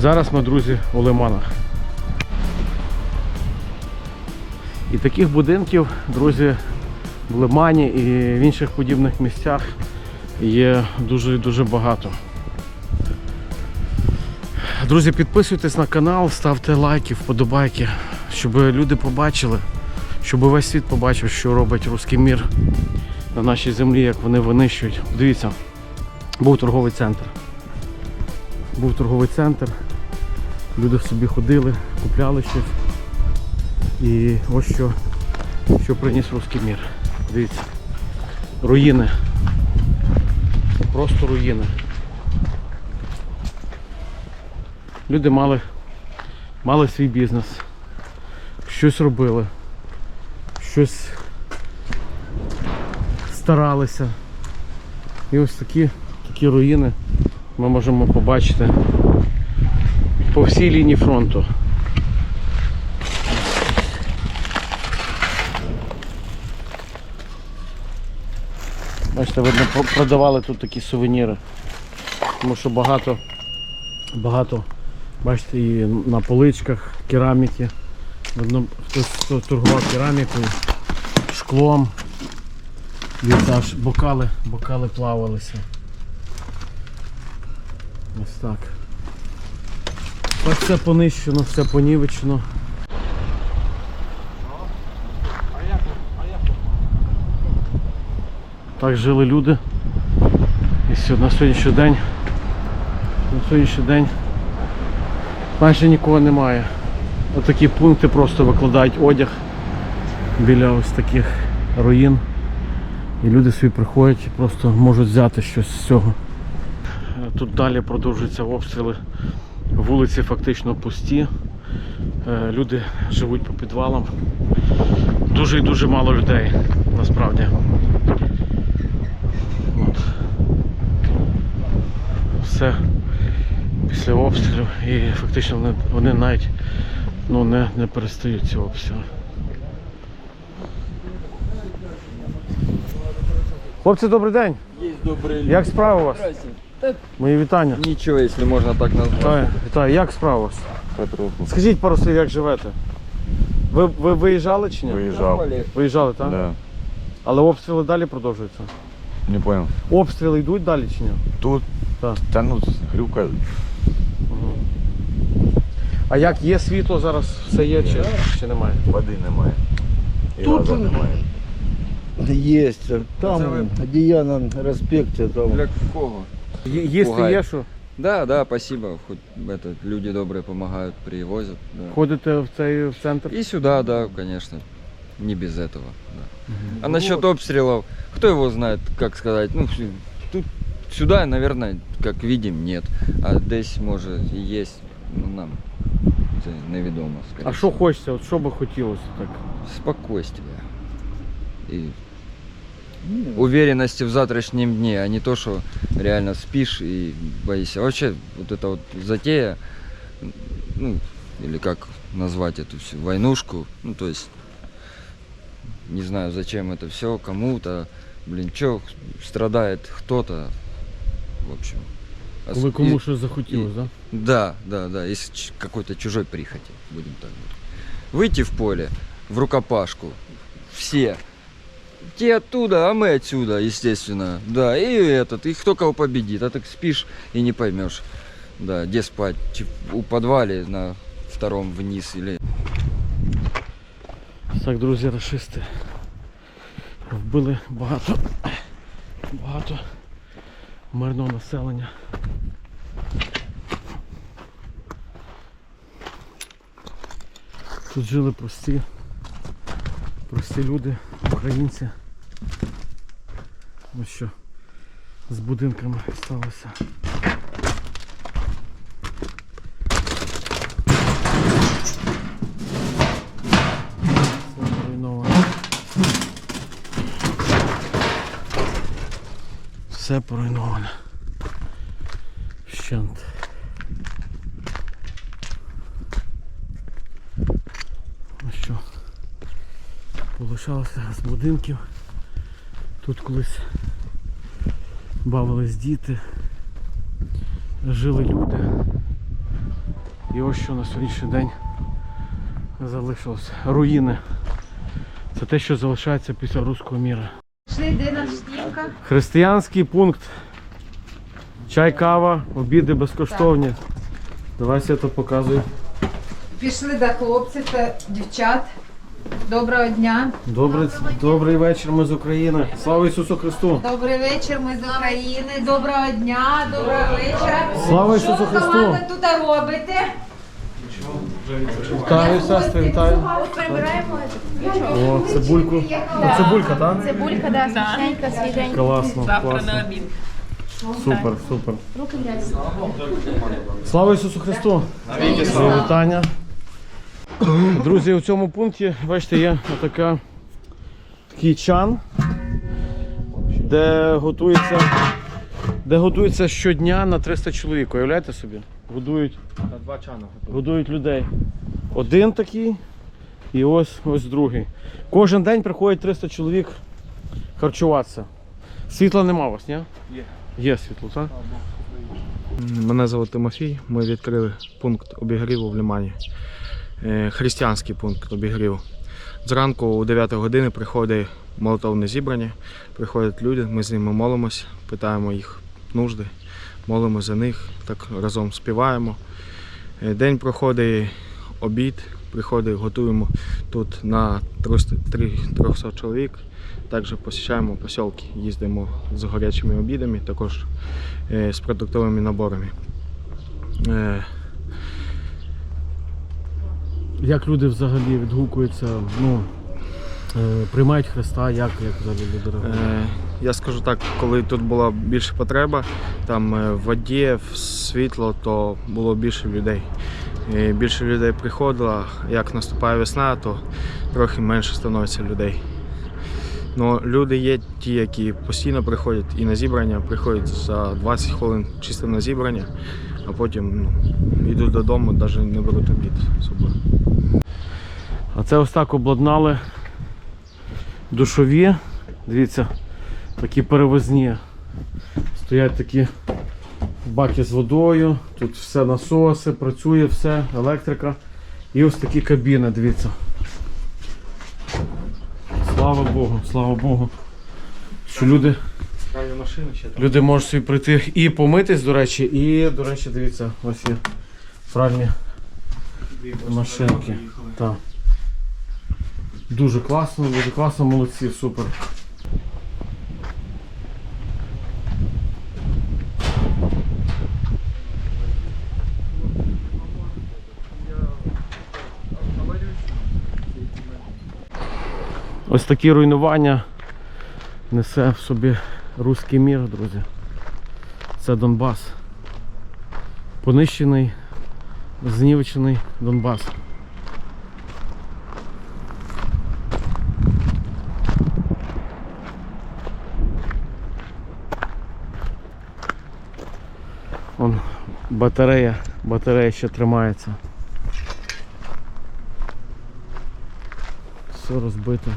Зараз ми, друзі, у Лиманах. І таких будинків, друзі, в Лимані і в інших подібних місцях є дуже і дуже багато. Друзі, підписуйтесь на канал, ставте лайки, вподобайки, щоб люди побачили, щоб весь світ побачив, що робить руський мір на нашій землі, як вони винищують. Дивіться, був торговий центр. Був торговий центр, люди собі ходили, купляли щось. І ось що, що приніс руський мір. Дивіться. Руїни. Просто руїни. Люди мали, мали свій бізнес, щось робили, щось старалися. І ось такі, такі руїни ми можемо побачити по всій лінії фронту. Бачите, видно, продавали тут такі сувеніри. Тому що багато, багато, бачите, і на поличках кераміки. Видно, хтось хто торгував керамікою, шклом. Аж бокали, бокали плавалися. Ось так. Так все понищено, все понівечено. Так жили люди. І на сьогоднішній день. На сьогоднішній день майже нікого немає. Отакі пункти просто викладають одяг біля ось таких руїн. І люди собі приходять і просто можуть взяти щось з цього. Тут далі продовжуються обстріли. Вулиці фактично пусті. Е, Люди живуть по підвалам. Дуже і дуже мало людей насправді. От. Все після обстрілів і фактично вони, вони навіть ну, не, не перестають ці обстріли. Хлопці, добрий день! Добрые люди. Як справа у вас? Мої вітання. ничего, если можно так назвать. Вітаю. Як справа. Скажіть пару слів, як живете? Ви, ви виїжджали чи ні? Виїжджав. Виїжджали, так? Да. Але обстріли далі продовжуються. Не понял. Обстріли йдуть далі чи ні? Тут Так. та ну грюка. А як є світло зараз, все є чи, чи немає? Води немає. І Тут газу немає. Есть. Там Это вы- одея на проспекте, там Для кого? Є- Їсти Пугає. є що? Да, да, спасибо. Хоть это, люди добрые помогают, привозят. Да. Ходите в цей в центр? И сюда, да, конечно. Не без этого. Да. А насчет обстрелов, кто его знает, как сказать, ну, всю- тут сюда, наверное, как видим, нет. А здесь, может, и есть, ну, нам це невідомо, скорее А що всего. хочеться? От що би хотілося так? Спокойствие. И уверенности в завтрашнем дне, а не то, что реально спишь и боишься. Вообще, вот эта вот затея, ну, или как назвать эту всю войнушку, ну, то есть, не знаю, зачем это все кому-то, блин, что страдает кто-то, в общем. А Коли кому и- щось захотілося, так? да, да, да, из какой-то чужой прихоти, будем так говорить. Выйти в поле, в рукопашку, все Те оттуда, а мы отсюда, естественно. Да, и этот, и кто кого победит. А так спишь и не поймешь. Да, где спать? Чи у подвале на втором вниз или... Так, друзі, расисти вбили багато, багато мирного населення. Тут жили прості, прості люди, українці. Ось що з будинками сталося. Все поруйновано. Щент. Ну що, полишалося з будинків. Тут колись бавились діти, жили люди. І ось що на сьогоднішній день залишилось. Руїни. Це те, що залишається після руського міра. Християнський пункт. Чай, кава, обіди безкоштовні. Давай я то показую. Пішли до хлопців та дівчат. Доброго дня. Добрий, добрий вечір, ми з України. Слава Ісусу Христу! Добрий вечір, ми з України. Доброго дня, доброго вечора. Слава Що Ісусу ви, Христу! команда тут робите? Вітаю, сестри, вітаю. Прибираємо. О, цибульку. Це цибулька, так? Цибулька, да, смачненька, свіженька. Класно, класно. Супер, супер. Слава Ісусу Христу! Вітання. Друзі, у цьому пункті, бачите, є така, такий чан, де готується, де готується щодня на 300 чоловік. Уявляєте собі? Годують, На два чана годують людей. Один такий і ось ось другий. Кожен день приходить 300 чоловік харчуватися. Світла нема у вас, ні? Є. Є світло, так? Мене звати Тимофій. Ми відкрили пункт обігріву в Лімані. Е, Християнський пункт обігріву. Зранку о 9 години приходить молотовне зібрання, приходять люди, ми з ними молимось, питаємо їх нужди, молимо за них, так разом співаємо. Е, День проходить обід, приходить, готуємо тут на 300 300 чоловік. Також посещаємо посілки, їздимо з гарячими обідами, також е, з продуктовими наборами. Як люди взагалі відгукуються, ну, е, приймають Христа, як, як взагалі люди реагують? Е, Я скажу так, коли тут була більше потреба, там е, в воді, в світло, то було більше людей. І більше людей приходило, як наступає весна, то трохи менше становиться людей. Ну, люди є ті, які постійно приходять і на зібрання, приходять за 20 хвилин чисто на зібрання, а потім ну, йдуть додому, навіть не беруть обід з собою. А це ось так обладнали душові. Дивіться, такі перевозні. Стоять такі баки з водою, тут все насоси, працює все, електрика. І ось такі кабіни, дивіться. Слава Богу, слава Богу. Що люди, машини ще там. люди можуть собі прийти і помитись, до речі, і, до речі, дивіться, ось є пральні машинки. Так. Дуже класно, дуже класно, молодці, супер. Ось такі руйнування несе в собі руський мір, друзі. Це Донбас. Понищений, знівечений Донбас. Вон батарея, батарея ще тримається. Все розбито.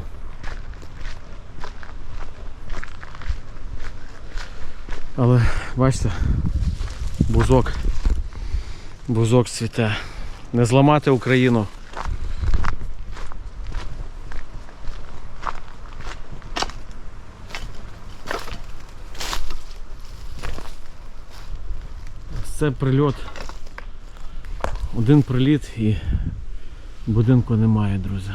Але бачите, бузок. Бузок цвіте. Не зламати Україну. Це прильот. Один приліт і будинку немає, друзі.